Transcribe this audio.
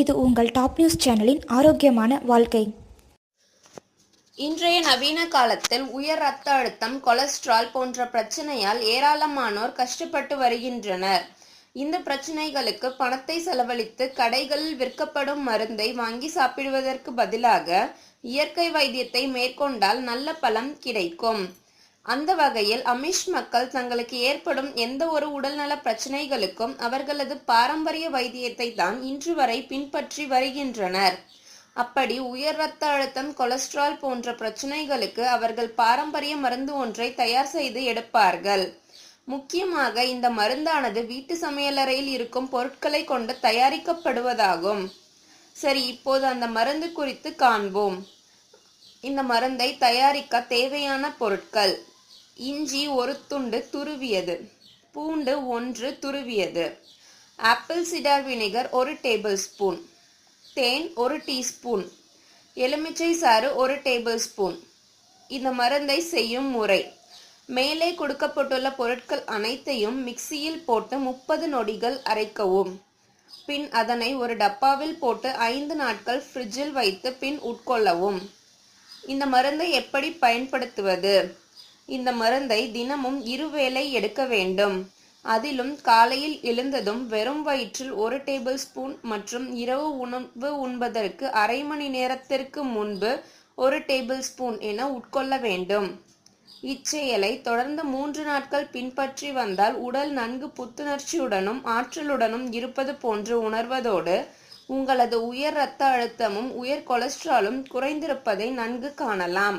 இது உங்கள் top news சேனலின் ஆரோக்கியமான வாழ்க்கை. இன்றைய நவீன காலத்தில் உயர் ரத்த அழுத்தம் கொலஸ்ட்ரால் போன்ற பிரச்சனையால் ஏராளமானோர் கஷ்டப்பட்டு வருகின்றனர். இந்த பிரச்சனைகளுக்கு பணத்தை செலவழித்து கடைகளில் விற்கப்படும் மருந்தை வாங்கி சாப்பிடுவதற்கு பதிலாக இயற்கை வைத்தியத்தை மேற்கொண்டால் நல்ல பலன் கிடைக்கும். அந்த வகையில் அமிஷ் மக்கள் தங்களுக்கு ஏற்படும் எந்த ஒரு உடல்நல பிரச்சனைகளுக்கும் அவர்களது பாரம்பரிய வைத்தியத்தை தான் இன்று வரை பின்பற்றி வருகின்றனர். அப்படி உயர் ரத்த அழுத்தம் கொலஸ்ட்ரால் போன்ற பிரச்சனைகளுக்கு அவர்கள் பாரம்பரிய மருந்து ஒன்றை தயார் செய்து எடுப்பார்கள். முக்கியமாக இந்த மருந்தானது வீட்டு சமையலறையில் இருக்கும் பொருட்களை கொண்டு தயாரிக்கப்படுவதாகும். சரி இப்போது அந்த மருந்து குறித்து காண்போம். இந்த மருந்தை தயாரிக்க தேவையான பொருட்கள். இஞ்சி ஒரு துண்டு துருவியது. பூண்டு ஒன்று துருவியது. ஆப்பிள் சிடார் வினிகர் ஒரு டேபிள் ஸ்பூன். தேன் ஒரு டீஸ்பூன். எலுமிச்சை சாறு ஒரு டேபிள் ஸ்பூன். இந்த மருந்தை செய்யும் முறை. மேலே கொடுக்கப்பட்டுள்ள பொருட்கள் அனைத்தையும் மிக்சியில் போட்டு முப்பது நொடிகள் அரைக்கவும். பின் அதனை ஒரு டப்பாவில் போட்டு ஐந்து நாட்கள் ஃப்ரிட்ஜில் வைத்து பின் உட்கொள்ளவும். இந்த மருந்தை எப்படி பயன்படுத்துவது? இந்த மருந்தை தினமும் இருவேளை எடுக்க வேண்டும். அதிலும் காலையில் எழுந்ததும் வெறும் வயிற்றில் ஒரு டேபிள் ஸ்பூன் மற்றும் இரவு உணவு உண்பதற்கு அரை மணி நேரத்திற்கு முன்பு ஒரு டேபிள் ஸ்பூன் என உட்கொள்ள வேண்டும். இச்செயலை தொடர்ந்து மூன்று நாட்கள் பின்பற்றி வந்தால் உடல் நன்கு புத்துணர்ச்சியுடனும் ஆற்றலுடனும் இருப்பது போன்று உணர்வதோடு உங்களது உயர் இரத்த அழுத்தமும் உயர் கொலஸ்ட்ராலும் குறைந்திருப்பதை நன்கு காணலாம்.